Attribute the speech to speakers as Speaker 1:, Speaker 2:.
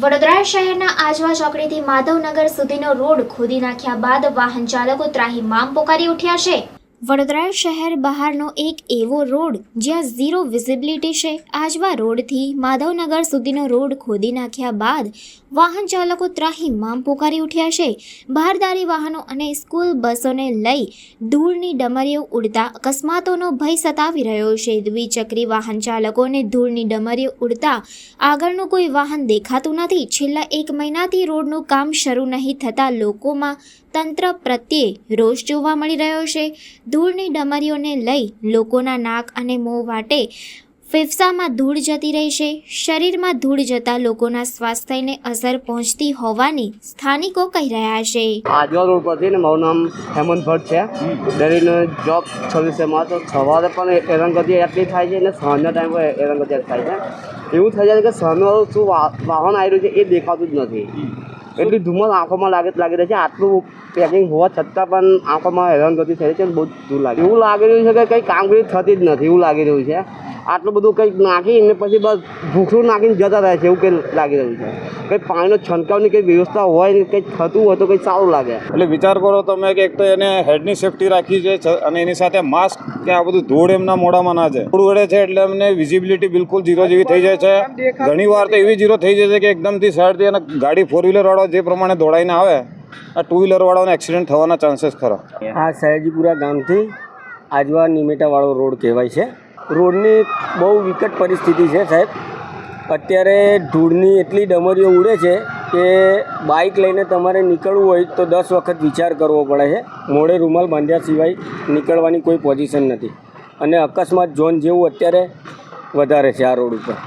Speaker 1: વડોદરા શહેરના આજવા ચોકડીથી માધવનગર સુધીનો રોડ ખોદી નાખ્યા બાદ વાહન ચાલકો ત્રાહિમામ પોકારી ઉઠ્યા છે. વડોદરા શહેર બહારનો એક એવો રોડ જ્યાં ઝીરો વિઝિબિલિટી છે. આજવા રોડથી માધવનગર સુધીનો રોડ ખોદી નાખ્યા બાદ વાહન ચાલકો ત્રાહિમામ પોકારી ઉઠ્યા છે. બહારદારી વાહનો અને સ્કૂલ બસોને લઈ ધૂળની ડમરીઓ ઉડતા અકસ્માતોનો ભય સતાવી રહ્યો છે. દ્વિચક્રી વાહન ચાલકોને ધૂળની ડમરીઓ ઉડતા આગળનું કોઈ વાહન દેખાતું નથી. છેલ્લા એક મહિનાથી રોડનું કામ શરૂ નહીં થતાં લોકોમાં તંત્ર પ્રત્યે રોષ જોવા મળી રહ્યો છે. ધૂળની ડમરીઓને લઈ લોકોના નાક અને મોં વાટે ફેફસામાં ધૂળ જતી રહી છે શરીરમાં ધૂળ જતા લોકોના સ્વાસ્થ્યને અસર પહોંચતી હોવાની સ્થાનિકો કહી રહ્યા છે.
Speaker 2: આજવા રોડ પરથી ને મારું નામ હેમંત ભટ્ટ છે. ડેરીનો જોબ સર્વિસમાં તો સવારે પણ એરંગતી એટલી થાય છે અને સાંજના ટાઈમ પર એરંગતી થાય છે. એવું થઈ જાય છે કે સામે શું વાહન આવી રહ્યું છે એ દેખાતું જ નથી. એટલી ધુમ્મસ આંખોમાં લાગે લાગી રહી છે. આટલું પેકિંગ હોવા છતાં પણ આંખોમાં હેરાનગતિ થઈ રહી છે બહુ દૂર લાગે એવું લાગી રહ્યું છે કે કંઈ કામગીરી થતી જ નથી. એવું લાગી રહ્યું છે. આટલું બધું કંઈક નાખીને પછી બસ ભૂખરું નાખીને જતા રહે છે એવું કંઈ લાગી રહ્યું છે. કંઈ પાણીનો છંટકાવની કંઈ વ્યવસ્થા હોય ને કંઈક થતું હોય તો કંઈ સારું લાગે.
Speaker 3: એટલે વિચાર કરો તમે કે એક તો એને હેડની સેફટી રાખી છે અને એની સાથે માસ્ક કે આ બધું ધૂળ એમના મોઢામાં ના છે ધૂળ ઉડે છે એટલે એમને વિઝિબિલિટી બિલકુલ ઝીરો જેવી થઈ જાય છે. ઘણી વાર તો એવી ઝીરો થઈ જાય છે કે એકદમથી સાઈડથી અને ગાડી ફોર વ્હીલર વાળો જે પ્રમાણે દોડાઈને આવે આ ટુ વ્હીલર વાળાને એક્સિડન્ટ થવાના ચાન્સીસ ખરા.
Speaker 4: આ સયાજીપુરા ગામથી આજવા નિમેટાવાળો રોડ કહેવાય છે. રોડની બહુ વિકટ પરિસ્થિતિ છે સાહેબ. અત્યારે ધૂળની એટલી ડમરીઓ ઉડે છે કે બાઇક લઈને તમારે નીકળવું હોય તો દસ વખત વિચાર કરવો પડે છે. મોડે રૂમાલ બાંધ્યા સિવાય નીકળવાની કોઈ પોઝિશન નથી. અને અકસ્માત ઝોન જેવું અત્યારે વધારે છે આ રોડ ઉપર.